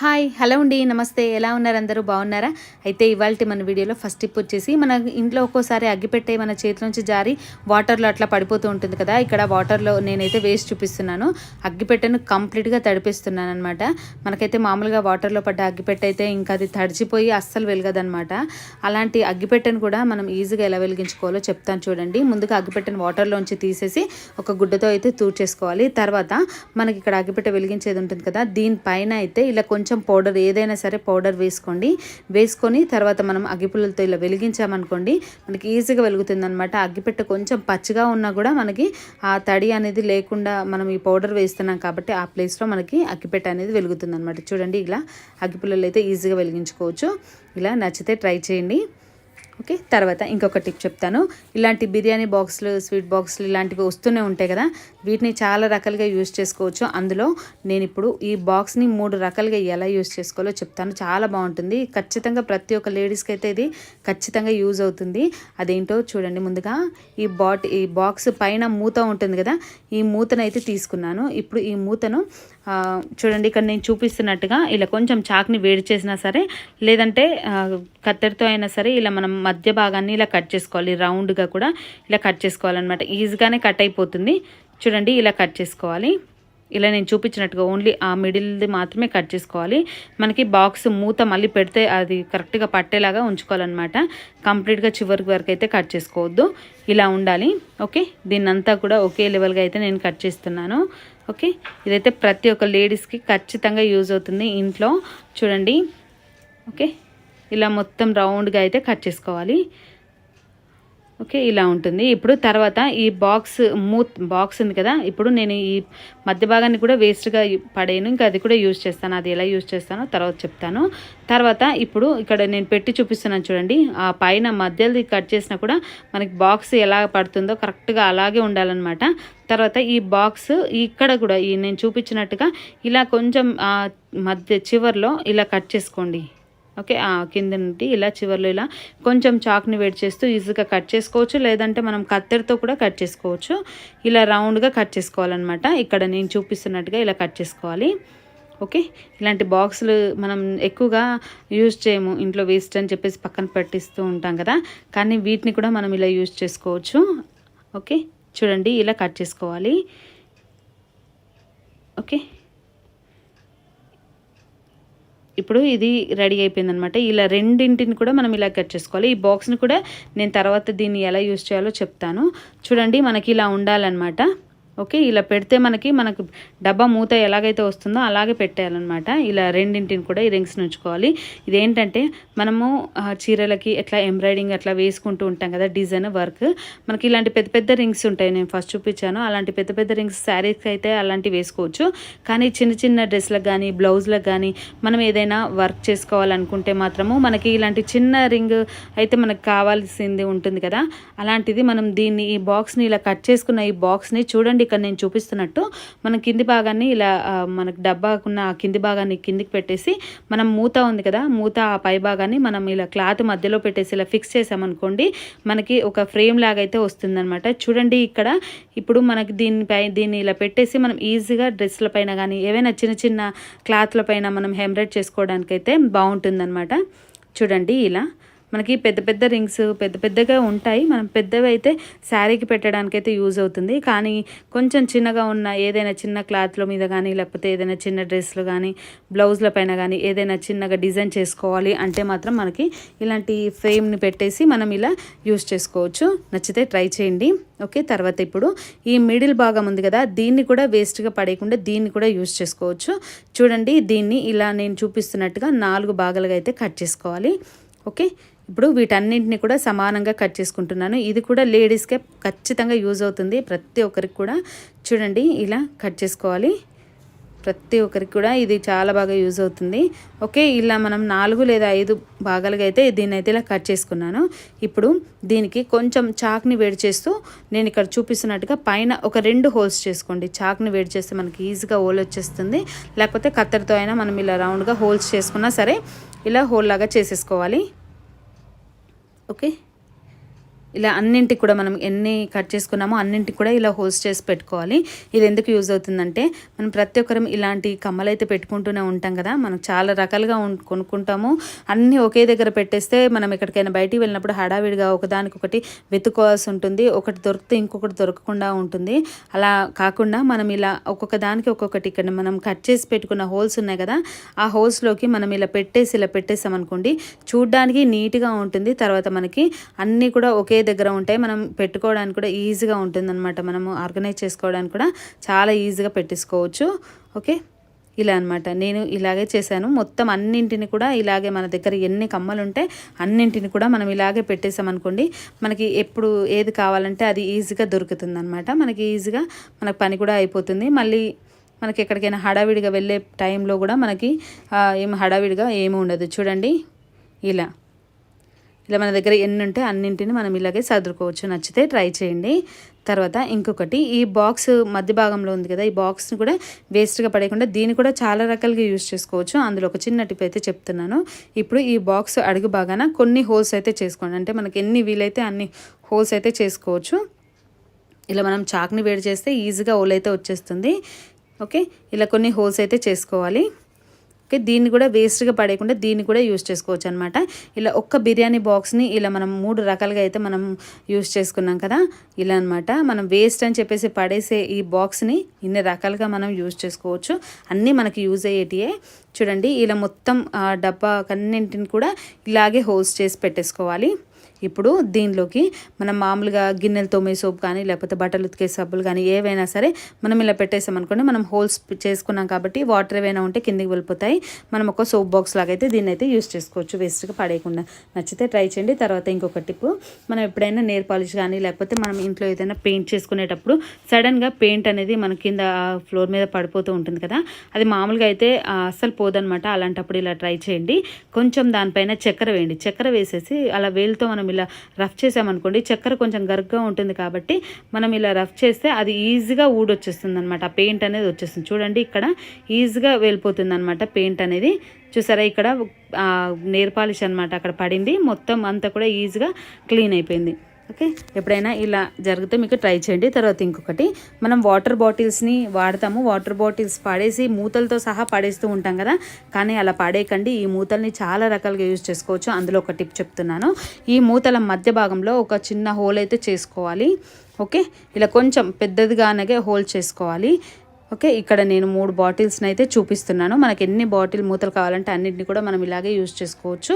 Hi hello అండి నమస్తే. ఎలా ఉన్నారు అందరూ? బాగున్నారా? అయితే ఇవాళ మన వీడియోలో ఫస్ట్ టిప్ వచ్చేసి మన ఇంట్లో ఒక్కోసారి అగ్గిపెట్టే మన చేతి నుంచి జారి వాటర్లో అట్లా పడిపోతూ ఉంటుంది కదా. ఇక్కడ వాటర్లో నేనైతే వేస్ట్ చూపిస్తున్నాను. అగ్గిపెట్టెను కంప్లీట్గా తడిపిస్తున్నాను అనమాట మనకైతే మామూలుగా వాటర్లో పడ్డ అగ్గిపెట్టె అయితే ఇంకా అది తడిచిపోయి అస్సలు వెలగదనమాట అలాంటి అగ్గిపెట్టెను కూడా మనం ఈజీగా ఎలా వెలిగించుకోవాలో చెప్తాను చూడండి. ముందుగా అగ్గిపెట్టెను వాటర్లోంచి తీసేసి ఒక గుడ్డతో అయితే తూర్చేసుకోవాలి. తర్వాత మనకి ఇక్కడ అగ్గిపెట్టె వెలిగించేది ఉంటుంది కదా దీనిపైన అయితే ఇలా కొంచెం కొంచెం పౌడర్ ఏదైనా సరే పౌడర్ వేసుకోండి. వేసుకొని తర్వాత మనం అగ్గిపుల్లలతో ఇలా వెలిగించామనుకోండి మనకి ఈజీగా వెలుగుతుంది అనమాట అగ్గిపెట్టె కొంచెం పచ్చిగా ఉన్నా కూడా మనకి ఆ తడి అనేది లేకుండా మనం ఈ పౌడర్ వేస్తున్నాం కాబట్టి ఆ ప్లేస్లో మనకి అగ్గిపెట్ట అనేది వెలుగుతుంది అనమాట చూడండి ఇలా అగ్గిపుల్లలు అయితే ఈజీగా వెలిగించుకోవచ్చు. ఇలా నచ్చితే ట్రై చేయండి. ఓకే తర్వాత ఇంకొక టిప్ చెప్తాను. ఇలాంటి బిర్యానీ బాక్సులు స్వీట్ బాక్సులు ఇలాంటివి వస్తూనే ఉంటాయి కదా. వీటిని చాలా రకాలుగా యూజ్ చేసుకోవచ్చు. అందులో నేను ఇప్పుడు ఈ బాక్స్ని మూడు రకాలుగా ఎలా యూజ్ చేసుకోవాలో చెప్తాను. చాలా బాగుంటుంది. ఖచ్చితంగా ప్రతి ఒక్క లేడీస్కి అయితే ఇది ఖచ్చితంగా యూజ్ అవుతుంది. అదేంటో చూడండి ముందుగా. ఈ బాట్ ఈ బాక్స్ పైన మూత ఉంటుంది కదా. ఈ మూతను అయితే తీసుకున్నాను. ఇప్పుడు ఈ మూతను చూడండి ఇక్కడ నేను చూపిస్తున్నట్టుగా ఇలా కొంచెం చాక్ని వేడి చేసినా సరే లేదంటే కత్తెరతో అయినా సరే ఇలా మనం మధ్య భాగాన్ని ఇలా కట్ చేసుకోవాలి రౌండ్గా కూడా ఇలా కట్ చేసుకోవాలన్నమాట. ఈజీగానే కట్ అయిపోతుంది. చూడండి ఇలా కట్ చేసుకోవాలి. ఇలా నేను చూపించినట్టుగా ఓన్లీ ఆ మిడిల్ది మాత్రమే కట్ చేసుకోవాలి. మనకి బాక్స్ మూత మళ్ళీ పెడితే అది కరెక్ట్గా పట్టేలాగా ఉంచుకోవాలన్నమాట. కంప్లీట్గా చివరి వరకు అయితే కట్ చేసుకోవద్దు. ఇలా ఉండాలి. ఓకే? దీన్నంతా కూడా ఒకే లెవెల్గా అయితే నేను కట్ చేస్తున్నాను. ఓకే? ఇదైతే ప్రతి ఒక్క లేడీస్కి ఖచ్చితంగా యూజ్ అవుతుంది ఇంట్లో. చూడండి. ఓకే? ఇలా మొత్తం రౌండ్గా అయితే కట్ చేసుకోవాలి. ఓకే ఇలా ఉంటుంది. ఇప్పుడు తర్వాత ఈ బాక్స్ మూత్ బాక్స్ ఉంది కదా ఇప్పుడు నేను ఈ మధ్య భాగాన్ని కూడా వేస్ట్గా పడేయను. ఇంకా అది కూడా యూజ్ చేస్తాను. అది ఎలా యూజ్ చేస్తానో తర్వాత చెప్తాను. తర్వాత ఇప్పుడు ఇక్కడ నేను పెట్టి చూపిస్తున్నాను చూడండి. ఆ పైన మధ్యది కట్ చేసినా కూడా మనకి బాక్స్ ఎలా పడుతుందో కరెక్ట్గా అలాగే ఉండాలన్నమాట. తర్వాత ఈ బాక్స్ ఇక్కడ కూడా ఈ నేను చూపించినట్టుగా ఇలా కొంచెం మధ్య చివర్లో ఇలా కట్ చేసుకోండి. ఓకే కింద నుండి ఇలా చివర్లో ఇలా కొంచెం చాక్ని వేడి చేస్తూ ఈజీగా కట్ చేసుకోవచ్చు. లేదంటే మనం కత్తెరతో కూడా కట్ చేసుకోవచ్చు. ఇలా రౌండ్గా కట్ చేసుకోవాలన్నమాట. ఇక్కడ నేను చూపిస్తున్నట్టుగా ఇలా కట్ చేసుకోవాలి. ఓకే ఇలాంటి బాక్సులు మనం ఎక్కువగా యూజ్ చేయము. ఇంట్లో వేస్ట్ అని చెప్పేసి పక్కన పెట్టిస్తూ ఉంటాం కదా. కానీ వీటిని కూడా మనం ఇలా యూజ్ చేసుకోవచ్చు. ఓకే చూడండి ఇలా కట్ చేసుకోవాలి. ఓకే. ఇప్పుడు ఇది రెడీ అయిపోయింది అనమాట ఇలా రెండింటిని కూడా మనం ఇలా కట్ చేసుకోవాలి. ఈ బాక్స్ని కూడా నేను తర్వాత దీన్ని ఎలా యూజ్ చేయాలో చెప్తాను. చూడండి మనకి ఇలా ఉండాలన్నమాట ఓకే ఇలా పెడితే మనకి మనకు డబ్బా మూత ఎలాగైతే వస్తుందో అలాగే పెట్టేయాలన్నమాట. ఇలా రెండింటిని కూడా ఈ రింగ్స్ ఉంచుకోవాలి. ఇదేంటంటే మనము చీరలకి ఎట్లా ఎంబ్రాయిడింగ్ అట్లా వేసుకుంటూ ఉంటాం కదా డిజైన్ వర్క్. మనకి ఇలాంటి పెద్ద పెద్ద రింగ్స్ ఉంటాయి. నేను ఫస్ట్ చూపించాను. అలాంటి పెద్ద పెద్ద రింగ్స్ శారీస్కి అయితే అలాంటివి వేసుకోవచ్చు. కానీ చిన్న చిన్న డ్రెస్లకు కానీ బ్లౌజ్లకు కానీ మనం ఏదైనా వర్క్ చేసుకోవాలనుకుంటే మాత్రము మనకి ఇలాంటి చిన్న రింగ్ అయితే మనకు కావాల్సింది ఉంటుంది కదా. అలాంటిది మనం దీన్ని ఈ బాక్స్ని ఇలా కట్ చేసుకున్న ఈ బాక్స్ని చూడండి. ఇక్కడ నేను చూపిస్తున్నట్టు మనం కింది భాగాన్ని ఇలా మనకు డబ్బాకున్న ఆ కింది భాగాన్ని కిందికి పెట్టేసి మనం మూత ఉంది కదా మూత ఆ పై భాగాన్ని మనం ఇలా క్లాత్ మధ్యలో పెట్టేసి ఇలా ఫిక్స్ చేసామనుకోండి మనకి ఒక ఫ్రేమ్ లాగా అయితే వస్తుందనమాట చూడండి ఇక్కడ ఇప్పుడు మనకి దీనిపై దీన్ని ఇలా పెట్టేసి మనం ఈజీగా డ్రెస్ల పైన కానీ ఏవైనా చిన్న చిన్న క్లాత్ల పైన మనం హెమ్రెడ్ చేసుకోవడానికైతే బాగుంటుందన్నమాట. చూడండి ఇలా. మనకి పెద్ద పెద్ద రింగ్స్ పెద్ద పెద్దగా ఉంటాయి. మనం పెద్దవి అయితే శారీకి పెట్టడానికైతే యూజ్ అవుతుంది. కానీ కొంచెం చిన్నగా ఉన్న ఏదైనా చిన్న క్లాత్ల మీద కానీ లేకపోతే ఏదైనా చిన్న డ్రెస్లు కానీ బ్లౌజ్ల పైన కానీ ఏదైనా చిన్నగా డిజైన్ చేసుకోవాలి అంటే మాత్రం మనకి ఇలాంటి ఫ్రేమ్ని పెట్టేసి మనం ఇలా యూజ్ చేసుకోవచ్చు. నచ్చితే ట్రై చేయండి. ఓకే తర్వాత ఇప్పుడు ఈ మిడిల్ భాగం ఉంది కదా దీన్ని కూడా వేస్ట్గా పడేయకుండా దీన్ని కూడా యూజ్ చేసుకోవచ్చు. చూడండి దీన్ని ఇలా నేను చూపిస్తున్నట్టుగా నాలుగు భాగాలుగా అయితే కట్ చేసుకోవాలి. ఓకే ఇప్పుడు వీటన్నింటిని కూడా సమానంగా కట్ చేసుకుంటున్నాను. ఇది కూడా లేడీస్కే ఖచ్చితంగా యూజ్ అవుతుంది. ప్రతి ఒక్కరికి కూడా చూడండి ఇలా కట్ చేసుకోవాలి. ప్రతి ఒక్కరికి కూడా ఇది చాలా బాగా యూజ్ అవుతుంది. ఓకే ఇలా మనం నాలుగు లేదా ఐదు భాగాలుగా అయితే దీన్ని అయితే ఇలా కట్ చేసుకున్నాను. ఇప్పుడు దీనికి కొంచెం చాక్ని వేడి చేస్తూ నేను ఇక్కడ చూపిస్తున్నట్టుగా పైన ఒక రెండు హోల్స్ చేసుకోండి. చాక్ని వేడి చేస్తే మనకి ఈజీగా హోల్ వచ్చేస్తుంది. లేకపోతే కత్తెరతో అయినా మనం ఇలా రౌండ్గా హోల్స్ చేసుకున్నా సరే ఇలా హోల్ లాగా చేసేసుకోవాలి. ఓకే ఇలా అన్నింటికి కూడా మనం ఎన్ని కట్ చేసుకున్నామో అన్నింటికి కూడా ఇలా హోల్స్ చేసి పెట్టుకోవాలి. ఇది ఎందుకు యూజ్ అవుతుందంటే మనం ప్రతి ఒక్కరం ఇలాంటి కమ్మలు అయితే పెట్టుకుంటూనే ఉంటాం కదా. మనం చాలా రకాలుగా కొనుక్కుంటాము. అన్నీ ఒకే దగ్గర పెట్టేస్తే మనం ఎక్కడికైనా బయటికి వెళ్ళినప్పుడు హడావిడిగా ఒకదానికొకటి వెతుక్కోవాల్సి ఉంటుంది. ఒకటి దొరికితే ఇంకొకటి దొరకకుండా ఉంటుంది. అలా కాకుండా మనం ఇలా ఒక్కొక్క దానికి ఒక్కొక్కటి ఇక్కడ మనం కట్ చేసి పెట్టుకున్న హోల్స్ ఉన్నాయి కదా ఆ హోల్స్లోకి మనం ఇలా పెట్టేసి ఇలా పెట్టేసామనుకోండి చూడ్డానికి నీట్గా ఉంటుంది. తర్వాత మనకి అన్నీ కూడా ఒకే దగ్గర ఉంటాయి మనం పెట్టుకోవడానికి కూడా ఈజీగా ఉంటుంది అనమాట మనము ఆర్గనైజ్ చేసుకోవడానికి కూడా చాలా ఈజీగా పెట్టేసుకోవచ్చు. ఓకే? ఇలా అనమాట నేను ఇలాగే చేశాను. మొత్తం అన్నింటిని కూడా ఇలాగే మన దగ్గర ఎన్ని కమ్మలు ఉంటే అన్నింటిని కూడా మనం ఇలాగే పెట్టేసామనుకోండి మనకి ఎప్పుడు ఏది కావాలంటే అది ఈజీగా దొరుకుతుంది అనమాట మనకి ఈజీగా మనకు పని కూడా అయిపోతుంది. మళ్ళీ మనకి ఎక్కడికైనా హడావిడిగా వెళ్ళే టైంలో కూడా మనకి ఏం హడావిడిగా ఏమి ఉండదు. చూడండి. ఇలా. ఇలా మన దగ్గర ఎన్ని ఉంటే అన్నింటిని మనం ఇలాగే సర్దుకోవచ్చు నచ్చితే ట్రై చేయండి. తర్వాత ఇంకొకటి ఈ బాక్స్ మధ్య భాగంలో ఉంది కదా ఈ బాక్స్ని కూడా వేస్ట్గా పడేయకుండా దీన్ని కూడా చాలా రకాలుగా యూజ్ చేసుకోవచ్చు. అందులో ఒక చిన్న టిప్ అయితే చెప్తున్నాను. ఇప్పుడు ఈ బాక్స్ అడుగు భాగాన కొన్ని హోల్స్ అయితే చేసుకోండి. అంటే మనకి ఎన్ని వీలైతే అన్ని హోల్స్ అయితే చేసుకోవచ్చు. ఇలా మనం చాక్ని వేడి చేస్తే ఈజీగా హోల్ అయితే వచ్చేస్తుంది. ఓకే? ఇలా కొన్ని హోల్స్ అయితే చేసుకోవాలి. ఓకే దీన్ని కూడా వేస్ట్గా పడేయకుండా దీన్ని కూడా యూస్ చేసుకోవచ్చు అనమాట ఇలా ఒక్క బిర్యానీ బాక్స్ని ఇలా మనం మూడు రకాలుగా అయితే మనం యూస్ చేసుకున్నాం కదా ఇలా అనమాట మనం వేస్ట్ అని చెప్పేసి పడేసే ఈ బాక్స్ని ఇన్ని రకాలుగా మనం యూస్ చేసుకోవచ్చు. అన్నీ మనకి యూజ్ అయ్యేటియే. చూడండి ఇలా మొత్తం ఆ డబ్బా కన్నింటిని కూడా ఇలాగే హోల్స్ చేసి పెట్టేసుకోవాలి. ఇప్పుడు దీనిలోకి మనం మామూలుగా గిన్నెలు తోమే సోప్ కానీ లేకపోతే బట్టలు ఉతికే సబ్బులు కానీ ఏవైనా సరే మనం ఇలా పెట్టేసాం అనుకోండి మనం హోల్స్ చేసుకున్నాం కాబట్టి వాటర్ ఏవైనా ఉంటే కిందికి వెళ్ళిపోతాయి. మనం ఒక సోప్ బాక్స్ లాగా అయితే దీన్ని అయితే యూస్ చేసుకోవచ్చు వేస్ట్గా పడేయకుండా. నచ్చితే ట్రై చేయండి. తర్వాత ఇంకొక టిప్ మనం ఎప్పుడైనా నేర్ పాలిష్ కానీ లేకపోతే మనం ఇంట్లో ఏదైనా పెయింట్ చేసుకునేటప్పుడు సడన్గా పెయింట్ అనేది మన కింద ఫ్లోర్ మీద పడిపోతూ ఉంటుంది కదా అది మామూలుగా అయితే అస్సలు పోదనమాట అలాంటప్పుడు ఇలా ట్రై చేయండి. కొంచెం దానిపైన చక్కెర వేయండి. చక్కెర వేసేసి అలా వేలుతో మనం ఇలా రఫ్ చేసామనుకోండి చక్కెర కొంచెం గరుగ్గా ఉంటుంది కాబట్టి మనం ఇలా రఫ్ చేస్తే అది ఈజీగా ఊడొచ్చేస్తుంది అనమాట ఆ పెయింట్ అనేది వచ్చేస్తుంది. చూడండి ఇక్కడ ఈజీగా వెళ్ళిపోతుంది అనమాట పెయింట్ అనేది. చూసారా ఇక్కడ నేర్ పాలిష్ అనమాట అక్కడ పడింది. మొత్తం అంతా కూడా ఈజీగా క్లీన్ అయిపోయింది. ఓకే? ఎప్పుడైనా ఇలా జరిగితే మీకు ట్రై చేయండి. తర్వాత ఇంకొకటి మనం వాటర్ బాటిల్స్ని వాడతాము. వాటర్ బాటిల్స్ పడేసి మూతలతో సహా పడేస్తూ ఉంటాం కదా? కానీ అలా పడేయకండి. ఈ మూతల్ని చాలా రకాలుగా యూజ్ చేసుకోవచ్చు. అందులో ఒక టిప్ చెప్తున్నాను. ఈ మూతల మధ్య భాగంలో ఒక చిన్న హోల్ అయితే చేసుకోవాలి. ఓకే? ఇలా కొంచెం పెద్దదిగానే హోల్ చేసుకోవాలి. ఓకే ఇక్కడ నేను మూడు బాటిల్స్ని అయితే చూపిస్తున్నాను. మనకి ఎన్ని బాటిల్ మూతలు కావాలంటే అన్నింటిని కూడా మనం ఇలాగే యూజ్ చేసుకోవచ్చు.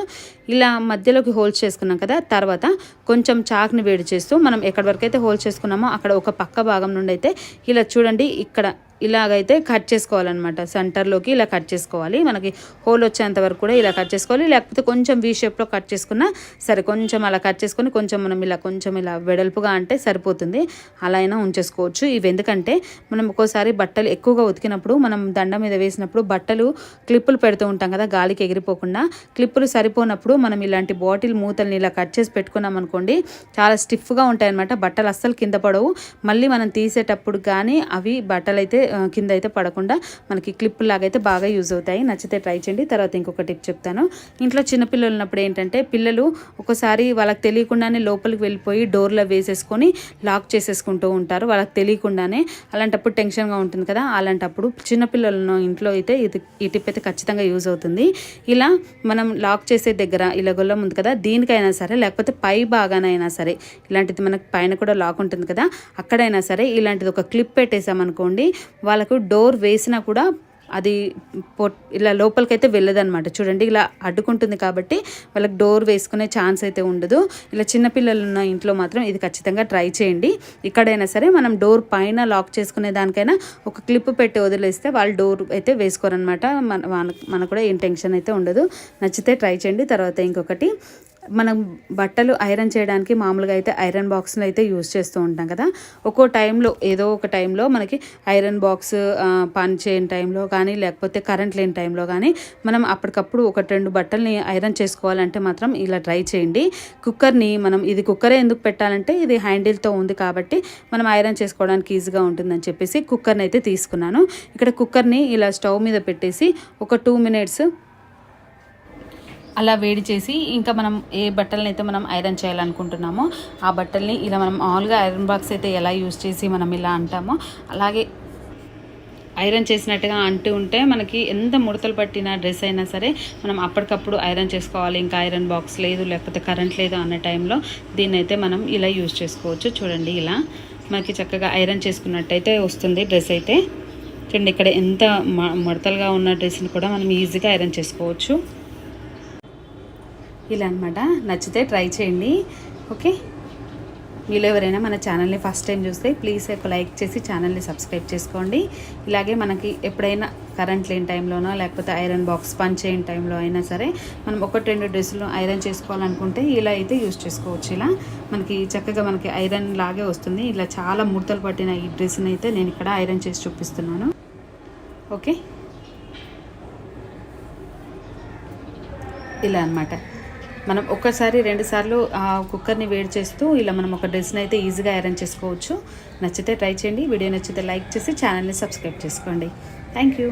ఇలా మధ్యలోకి హోల్డ్ చేసుకున్నాం కదా తర్వాత కొంచెం చాక్ని వేడి చేస్తూ మనం ఎక్కడి వరకు అయితే హోల్డ్ చేసుకున్నామో అక్కడ ఒక పక్క భాగం నుండి అయితే ఇలా చూడండి ఇక్కడ ఇలాగైతే కట్ చేసుకోవాలన్నమాట. సెంటర్లోకి ఇలా కట్ చేసుకోవాలి. మనకి హోల్ వచ్చేంత వరకు కూడా ఇలా కట్ చేసుకోవాలి. లేకపోతే కొంచెం వీ షేప్లో కట్ చేసుకున్నా సరే కొంచెం అలా కట్ చేసుకొని కొంచెం మనం ఇలా కొంచెం ఇలా వెడల్పుగా అంటే సరిపోతుంది. అలా అయినా ఉంచేసుకోవచ్చు. ఇవి ఎందుకంటే మనం ఒక్కోసారి బట్టలు ఎక్కువగా ఉతికినప్పుడు మనం దండ మీద వేసినప్పుడు బట్టలు క్లిప్పులు పెడుతూ ఉంటాం కదా గాలికి ఎగిరిపోకుండా. క్లిప్పులు సరిపోనప్పుడు మనం ఇలాంటి బాటిల్ మూతల్ని ఇలా కట్ చేసి పెట్టుకున్నాం అనుకోండి చాలా స్టిఫ్గా ఉంటాయన్నమాట. బట్టలు అస్సలు కింద పడవు. మళ్ళీ మనం తీసేటప్పుడు కానీ అవి బట్టలు అయితే కింద అయితే పడకుండా మనకి క్లిప్ లాగా అయితే బాగా యూజ్ అవుతాయి. నచ్చితే ట్రై చేయండి. తర్వాత ఇంకొక టిప్ చెప్తాను. ఇంట్లో చిన్నపిల్లలు ఉన్నప్పుడు ఏంటంటే పిల్లలు ఒకసారి వాళ్ళకి తెలియకుండానే లోపలికి వెళ్ళిపోయి డోర్లో వేసేసుకొని లాక్ చేసేసుకుంటూ ఉంటారు. వాళ్ళకి తెలియకుండానే అలాంటప్పుడు టెన్షన్గా ఉంటుంది కదా. అలాంటప్పుడు చిన్నపిల్లలను ఇంట్లో అయితే ఇది ఈ టిప్ అయితే ఖచ్చితంగా యూజ్ అవుతుంది. ఇలా మనం లాక్ చేసే దగ్గర ఇలా గొల్లం ఉంది కదా దీనికైనా సరే లేకపోతే పై భాగానైనా సరే ఇలాంటిది మనకు పైన కూడా లాక్ ఉంటుంది కదా అక్కడైనా సరే ఇలాంటిది ఒక క్లిప్ పెట్టేసామనుకోండి వాళ్ళకు డోర్ వేసినా కూడా అది పొ ఇలా లోపలికైతే వెళ్ళదనమాట చూడండి ఇలా అడ్డుకుంటుంది కాబట్టి వాళ్ళకి డోర్ వేసుకునే ఛాన్స్ అయితే ఉండదు. ఇలా చిన్నపిల్లలు ఉన్న ఇంట్లో మాత్రం ఇది ఖచ్చితంగా ట్రై చేయండి. ఇక్కడైనా సరే మనం డోర్ పైన లాక్ చేసుకునే దానికైనా ఒక క్లిప్ పెట్టి వదిలేస్తే వాళ్ళు డోర్ అయితే వేసుకోరనమాట మన మన- మనకు కూడా ఏం టెన్షన్ అయితే ఉండదు. నచ్చితే ట్రై చేయండి. తర్వాత ఇంకొకటి మనం బట్టలు ఐరన్ చేయడానికి మామూలుగా అయితే ఐరన్ బాక్స్ని అయితే యూజ్ చేస్తూ ఉంటాం కదా. ఒక్కో టైంలో ఏదో ఒక టైంలో మనకి ఐరన్ బాక్స్ పని చేయని టైంలో కానీ లేకపోతే కరెంట్ లేని టైంలో కానీ మనం అప్పటికప్పుడు ఒక రెండు బట్టల్ని ఐరన్ చేసుకోవాలంటే మాత్రం ఇలా ట్రై చేయండి. కుక్కర్ని మనం ఇది కుక్కరే ఎందుకు పెట్టాలంటే ఇది హ్యాండిల్తో ఉంది కాబట్టి మనం ఐరన్ చేసుకోవడానికి ఈజీగా ఉంటుందని చెప్పేసి కుక్కర్ని అయితే తీసుకున్నాను. ఇక్కడ కుక్కర్ని ఇలా స్టవ్ మీద పెట్టేసి ఒక టూ మినిట్స్ అలా వేడి చేసి ఇంకా మనం ఏ బట్టలను అయితే మనం ఐరన్ చేయాలనుకుంటున్నామో ఆ బట్టల్ని ఇలా మనం మామూలుగా ఐరన్ బాక్స్ అయితే ఎలా యూస్ చేసి మనం ఇలా అంటామో అలాగే ఐరన్ చేసినట్టుగా అంటూ ఉంటే మనకి ఎంత ముడతలు పట్టిన డ్రెస్ అయినా సరే మనం అప్పటికప్పుడు ఐరన్ చేసుకోవాలి. ఇంకా ఐరన్ బాక్స్ లేదు లేకపోతే కరెంట్ లేదు అన్న టైంలో దీన్ని అయితే మనం ఇలా యూజ్ చేసుకోవచ్చు. చూడండి ఇలా మనకి చక్కగా ఐరన్ చేసుకున్నట్టయితే వస్తుంది డ్రెస్ అయితే. చూడండి ఇక్కడ ఎంత మ- ముడతలుగా ఉన్న డ్రెస్ని కూడా మనం ఈజీగా ఐరన్ చేసుకోవచ్చు. ఇలా అనమాట నచ్చితే ట్రై చేయండి. ఓకే? మీలో ఎవరైనా మన ఛానల్ని ఫస్ట్ టైం చూస్తే ప్లీజ్ ఒక లైక్ చేసి ఛానల్ని సబ్స్క్రైబ్ చేసుకోండి. ఇలాగే మనకి ఎప్పుడైనా కరెంట్ లేని టైంలోనో లేకపోతే ఐరన్ బాక్స్ పని చేయని టైంలో అయినా సరే మనం ఒకటి రెండు డ్రెస్సులు ఐరన్ చేసుకోవాలనుకుంటే ఇలా అయితే యూజ్ చేసుకోవచ్చు. ఇలా మనకి చక్కగా మనకి ఐరన్ లాగే వస్తుంది. ఇలా చాలా ముడతలు పట్టిన ఈ డ్రెస్ని అయితే నేను ఇక్కడ ఐరన్ చేసి చూపిస్తున్నాను. ఓకే? ఇలా అనమాట మనం ఒక్కసారి రెండుసార్లు కుక్కర్ని వేడి చేస్తూ ఇలా మనం ఒక డ్రెస్ని అయితే ఈజీగా అరేంజ్ చేసుకోవచ్చు. నచ్చితే ట్రై చేయండి. వీడియో నచ్చితే లైక్ చేసి ఛానల్ని సబ్స్క్రైబ్ చేసుకోండి. Thank you